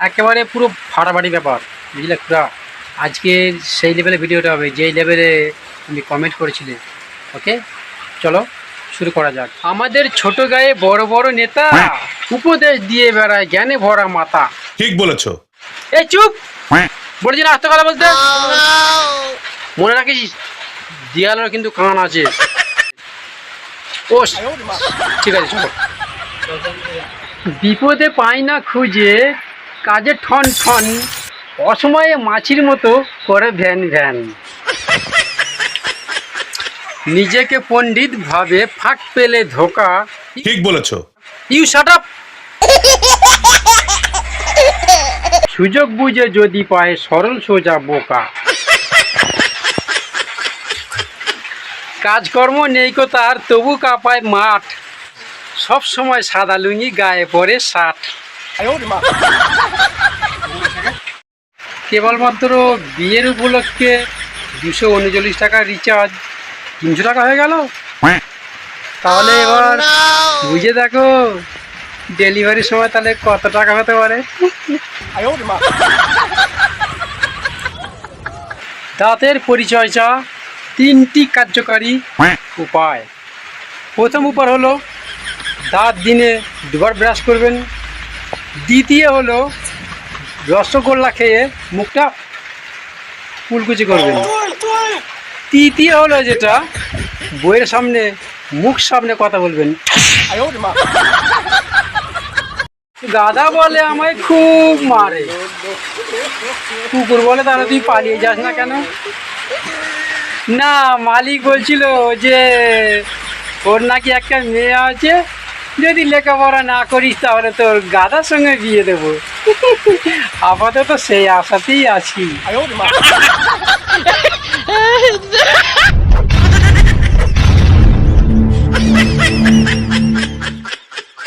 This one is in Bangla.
একেবারে পুরো ফাটাফাটি ব্যাপার বুঝলে খুড়া? আজকে সেই লেভেলে ভিডিওটা হবে যেই লেভেলে তুমি কমেন্ট করেছিলে ওকে চলো শুরু করা যাক। আমাদের ছোট গায়ে বড় বড় নেতা উপদেশ দিয়ে বেড়ায় জ্ঞানে ভরা মাথা ঠিক বলেছ। এই চুপ! বলেছি না আস্তে কথা বলতে। মনে রাখিস দিয়ালের কিন্তু কান আছে। ও ঠিক আছে চলো। বিপদে পাই না খুঁজে কাজে ঠন ঠন অসময়ে মাছির মতো করে ভ্যান ভ্যান। নিজেকে পণ্ডিত ভাবে ফাঁক পেলে ধোকা। ঠিক বলেছ। ইউ শাট আপ সুযোগ বুঝে যদি পায় সরল সোজা বোকা। কাজকর্ম নেই কো তার তবু কাঁপায় মাঠ। সব সময় সাদা লুঙ্গি গায়ে পরে ষাট কেবলমাত্র বিয়ের উপলক্ষে দুশো উনচল্লিশ টাকা রিচার্জ তিনশো টাকা হয়ে গেল। তাহলে এবার বুঝে দেখো ডেলিভারির সময় তাহলে কত টাকা হতে পারে? দাঁতের পরিচর্যা তিনটি কার্যকারী উপায়। প্রথম উপায় হলো দাঁত দিনে দুবার ব্রাশ করবেন। দ্বিতীয় হলো রসগোল্লা খেয়ে মুখটা কুলকুচি করবেন। তৃতীয় হলো যেটা, বইয়ের সামনে, মুখ সামনে কথা বলবেন। দাদা বলে আমায় খুব মারে। কুকুর বলে, দাদা, তুই পালিয়ে যাস না কেন? না, মালিক বলছিল যে, ওর নাকি একটা মেয়ে আছে যদি লেখাপড়া না করিস তাহলে তোর গাদার সঙ্গে বিয়ে দেবো। আপাতত সেই আশাতেই আছি।